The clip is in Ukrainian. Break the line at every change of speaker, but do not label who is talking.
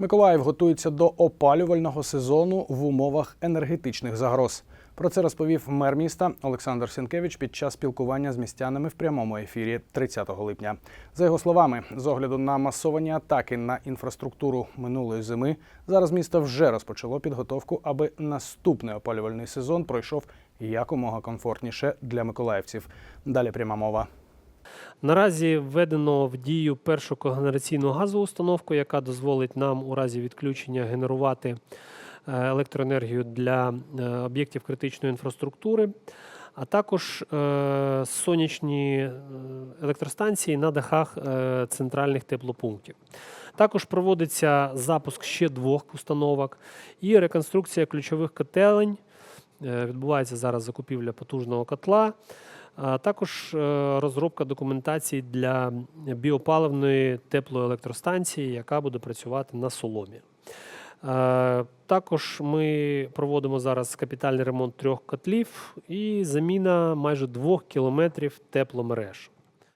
Миколаїв готується до опалювального сезону в умовах енергетичних загроз. Про це розповів мер міста Олександр Сінкевич під час спілкування з містянами в прямому ефірі 30 липня. За його словами, з огляду на масовані атаки на інфраструктуру минулої зими, зараз місто вже розпочало підготовку, аби наступний опалювальний сезон пройшов якомога комфортніше для миколаївців. Далі пряма мова.
Наразі введено в дію першу когенераційну газову установку, яка дозволить нам у разі відключення генерувати е, електроенергію для е, об'єктів критичної інфраструктури, а також е, сонячні електростанції на дахах центральних теплопунктів. Також проводиться запуск ще двох установок і реконструкція ключових котелень. Відбувається зараз закупівля потужного котла. А також е, розробка документації для біопаливної теплоелектростанції, яка буде працювати на соломі. Е, Також ми проводимо зараз капітальний ремонт трьох котлів і заміна майже двох кілометрів тепломереж.